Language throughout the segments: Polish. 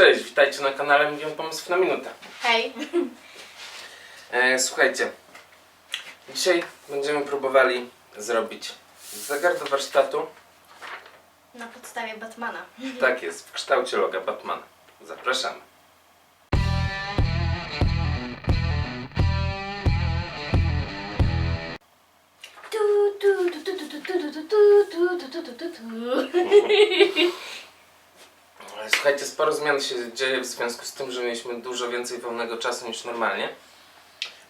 Cześć, witajcie na kanale Milion Pomysłów na Minutę. Hej. E, słuchajcie, dzisiaj będziemy próbowali zrobić zegar do warsztatu. Na podstawie Batmana. Tak jest, w kształcie loga Batmana. Zapraszamy. Tu, tu, tu, tu, tu, tu, tu, tu, tu, tu, tu, tu, tu, tu. Sporo zmian się dzieje w związku z tym, że mieliśmy dużo więcej wolnego czasu niż normalnie.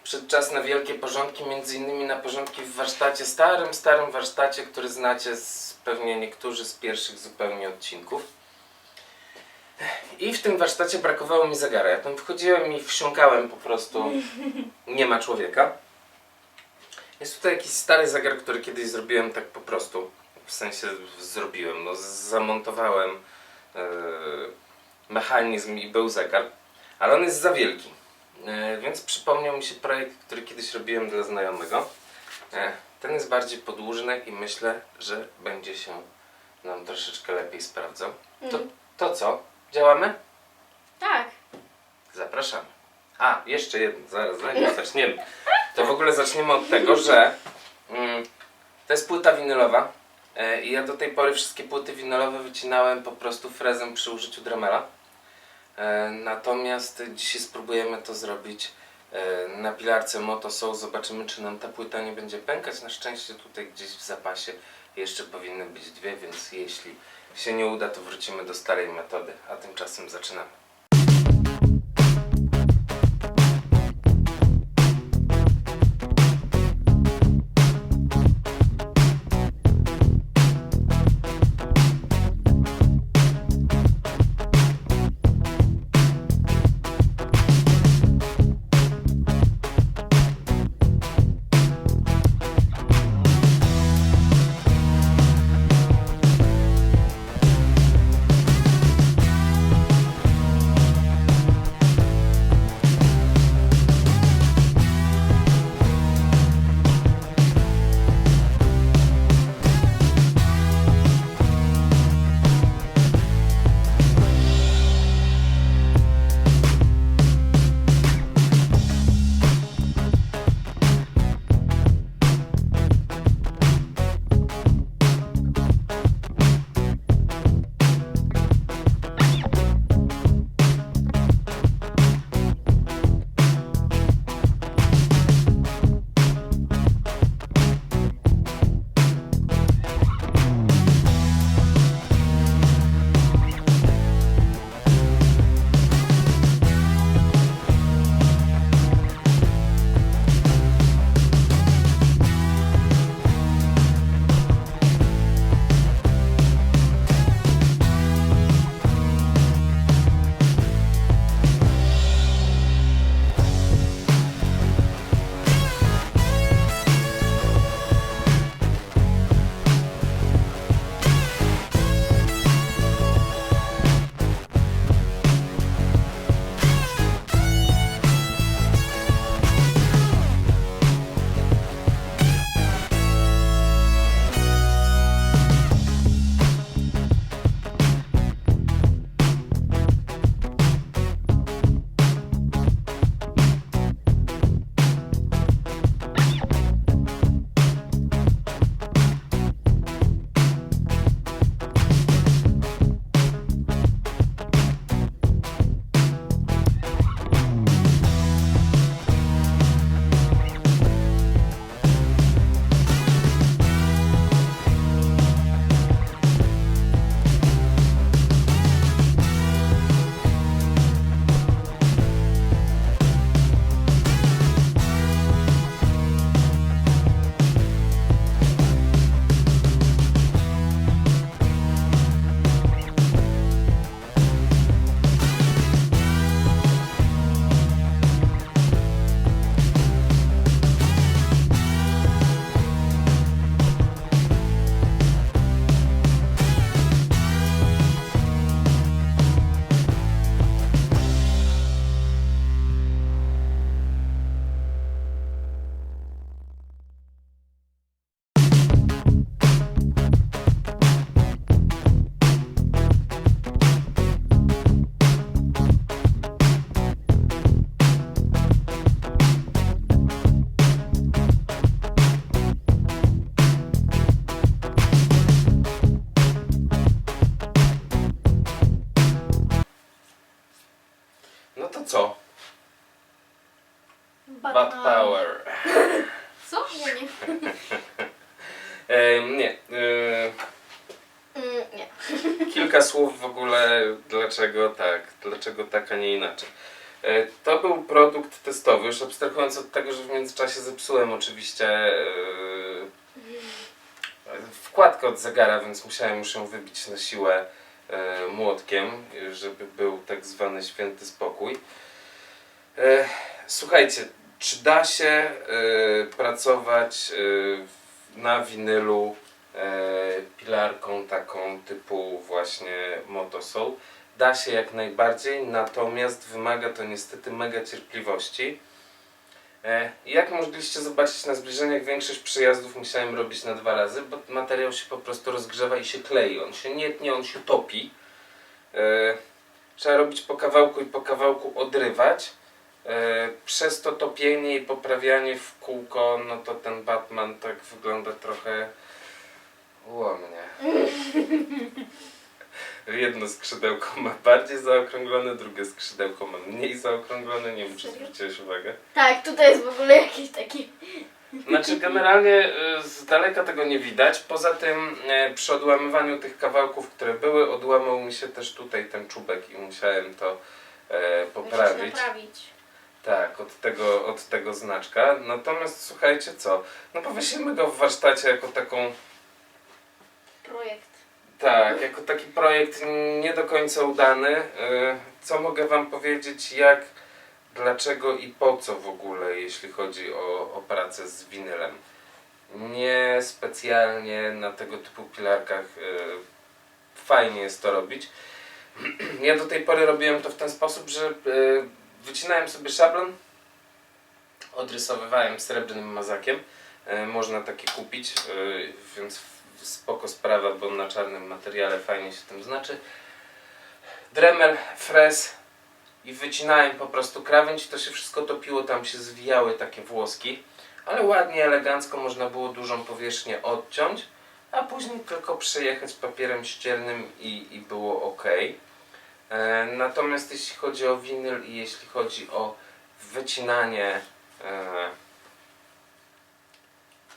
Przyszedł czas na wielkie porządki, między innymi na porządki w warsztacie, starym, starym warsztacie, który znacie z, pewnie niektórzy z pierwszych zupełnie odcinków. I w tym warsztacie brakowało mi zegara. Ja tam wchodziłem i wsiąkałem po prostu. Nie ma człowieka. Jest tutaj jakiś stary zegar, który kiedyś zrobiłem tak po prostu. W sensie zrobiłem, no zamontowałem e, mechanizm i był zegar, ale on jest za wielki. E, więc przypomniał mi się projekt, który kiedyś robiłem dla znajomego. E, ten jest bardziej podłużny i myślę, że będzie się nam troszeczkę lepiej sprawdzał. To, Mm. to co? Działamy? Tak. Zapraszamy. A, jeszcze jedno, zaraz zanim zaczniemy. To w ogóle zaczniemy od tego, że mm, to jest płyta winylowa e, i ja do tej pory wszystkie płyty winylowe wycinałem po prostu frezem przy użyciu Dremela. E, natomiast dzisiaj spróbujemy to zrobić e, na pilarce Moto Soul. Zobaczymy, czy nam ta płyta nie będzie pękać. Na szczęście tutaj gdzieś w zapasie jeszcze powinny być dwie, więc jeśli się nie uda, to wrócimy do starej metody. A tymczasem zaczynamy. E, nie. E, Mm, nie. kilka słów w ogóle, dlaczego tak, dlaczego tak, a nie inaczej. E, To był produkt testowy, już abstrahując od tego, że w międzyczasie zepsułem oczywiście e, wkładkę od zegara, więc musiałem już ją wybić na siłę e, młotkiem, żeby był tak zwany święty spokój. E, Słuchajcie, czy da się e, pracować e, w- na winylu e, pilarką taką typu właśnie Motosol? Da się jak najbardziej, natomiast wymaga to niestety mega cierpliwości. E, Jak mogliście zobaczyć na zbliżeniach, większość przejazdów musiałem robić na dwa razy, bo materiał się po prostu rozgrzewa i się klei. On się nie tnie, on się topi. E, Trzeba robić po kawałku i po kawałku odrywać. E, Przez to topienie i poprawianie w kółko, no to ten Batman tak wygląda trochę ułomnie. Jedno skrzydełko ma bardziej zaokrąglone, drugie skrzydełko ma mniej zaokrąglone. Nie wiem, czy zwróciłeś uwagę. Tak, tutaj jest w ogóle jakiś taki... Znaczy generalnie y, z daleka tego nie widać. Poza tym e, przy odłamywaniu tych kawałków, które były, odłamał mi się też tutaj ten czubek i musiałem to e, poprawić. Tak, od tego, od tego znaczka. Natomiast słuchajcie co, no powiesimy go w warsztacie jako taką, Projekt. tak, jako taki projekt nie do końca udany. Y, Co mogę wam powiedzieć, jak, dlaczego i po co w ogóle, jeśli chodzi o, o pracę z winylem. Nie specjalnie na tego typu pilarkach y, fajnie jest to robić. Ja do tej pory robiłem to w ten sposób, że y, wycinałem sobie szablon, odrysowywałem srebrnym mazakiem. E, Można taki kupić, e, więc spoko sprawa, bo na czarnym materiale fajnie się tym znaczy. Dremel, frez i wycinałem po prostu krawędź, to się wszystko topiło, tam się zwijały takie włoski, ale ładnie, elegancko można było dużą powierzchnię odciąć, a później tylko przejechać papierem ściernym i, i było ok. E, Natomiast jeśli chodzi o winyl i jeśli chodzi o wycinanie e,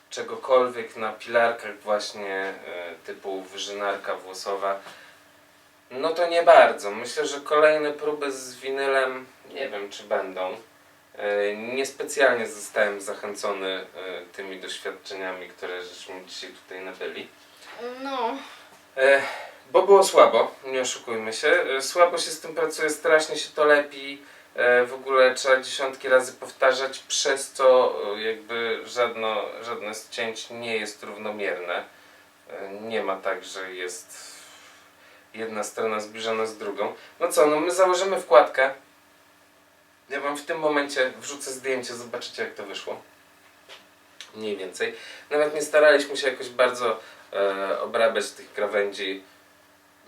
czegokolwiek na pilarkach właśnie e, typu wyżynarka włosowa, no to nie bardzo. Myślę, że kolejne próby z winylem nie wiem czy będą. Niespecjalnie zostałem zachęcony tymi doświadczeniami, które żeśmy dzisiaj tutaj nabyli. No. Bo było słabo, nie oszukujmy się. E, Słabo się z tym pracuje, strasznie się to lepi. E, W ogóle trzeba dziesiątki razy powtarzać, przez co e, jakby żadno, żadne z cięć nie jest równomierne. Nie ma tak, że jest jedna strona zbliżona z drugą. No co, no my założymy wkładkę. Ja wam w tym momencie wrzucę zdjęcie, zobaczycie jak to wyszło. Mniej więcej. Nawet nie staraliśmy się jakoś bardzo e, obrabiać tych krawędzi,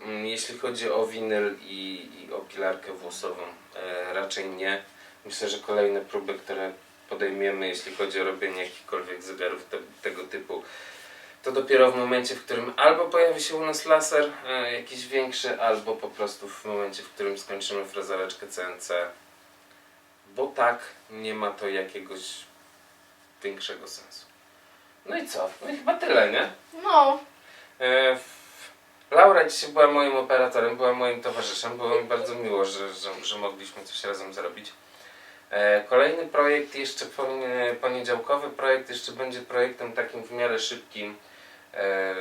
jeśli chodzi o winyl i, i o pilarkę włosową. E, raczej nie. Myślę, że kolejne próby, które podejmiemy, jeśli chodzi o robienie jakichkolwiek zegarów te, tego typu, to dopiero w momencie, w którym albo pojawi się u nas laser e, jakiś większy, albo po prostu w momencie, w którym skończymy frezareczkę CNC. Bo tak nie ma to jakiegoś większego sensu. No i co? No i chyba tyle, nie? No. E, Laura dzisiaj była moim operatorem, była moim towarzyszem. Było mi bardzo miło, że, że, że mogliśmy coś razem zrobić. E, Kolejny projekt, jeszcze poni- poniedziałkowy projekt, jeszcze będzie projektem takim w miarę szybkim. E,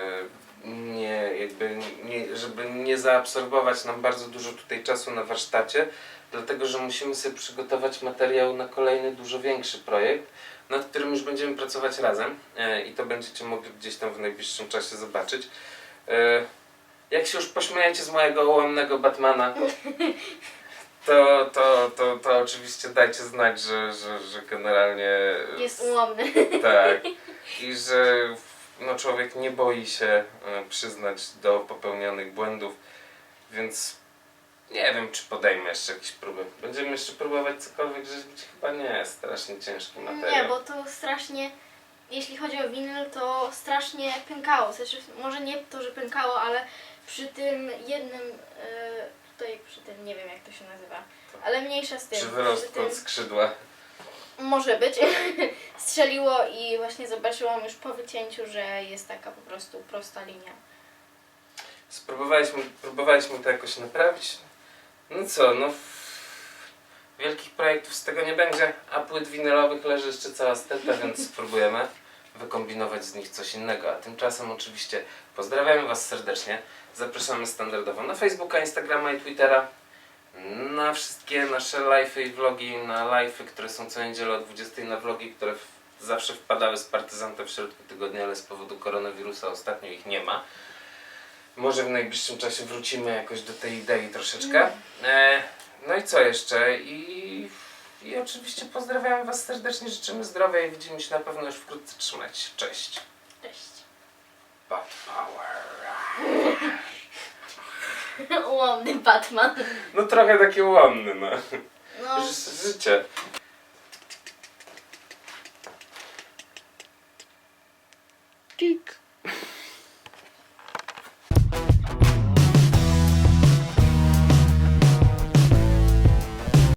Nie, jakby nie, żeby nie zaabsorbować nam bardzo dużo tutaj czasu na warsztacie, dlatego że musimy sobie przygotować materiał na kolejny, dużo większy projekt, nad którym już będziemy pracować razem e, i to będziecie mogli gdzieś tam w najbliższym czasie zobaczyć. Jak się już pośmiejecie z mojego ułomnego Batmana, to, to, to, to oczywiście dajcie znać, że, że, że generalnie Jest ułomny. tak. I że no, człowiek nie boi się e, przyznać do popełnionych błędów, więc nie wiem, czy podejmę jeszcze jakieś próby. Będziemy jeszcze próbować cokolwiek rzeźbić? Chyba nie, strasznie ciężki materiał. Nie, bo to strasznie, jeśli chodzi o winyl, to strasznie pękało. Znaczy, może nie to, że pękało, ale przy tym jednym e, tutaj przy tym, nie wiem jak to się nazywa. Ale mniejsza z tym. Czy wyrost pod skrzydła? może być. Strzeliło i właśnie zobaczyłam już po wycięciu, że jest taka po prostu prosta linia. Spróbowaliśmy, próbowaliśmy to jakoś naprawić. No co, no... Wielkich projektów z tego nie będzie, a płyt winylowych leży jeszcze cała steta, więc spróbujemy wykombinować z nich coś innego. A tymczasem oczywiście pozdrawiamy Was serdecznie. Zapraszamy standardowo na Facebooka, Instagrama i Twittera. Na wszystkie nasze live'y i vlogi, na live'y, które są co niedzielę o 20 na vlogi, które zawsze wpadały z partyzantem w środku tygodnia, ale z powodu koronawirusa ostatnio ich nie ma. Może w najbliższym czasie wrócimy jakoś do tej idei troszeczkę. E, no i co jeszcze? I, I oczywiście pozdrawiam Was serdecznie, życzymy zdrowia i widzimy się na pewno już wkrótce. Trzymajcie się. Cześć. Cześć. Bad power. Ułomny Batman. No trochę taki ułomny, no. No. Ży- Życie. Tik.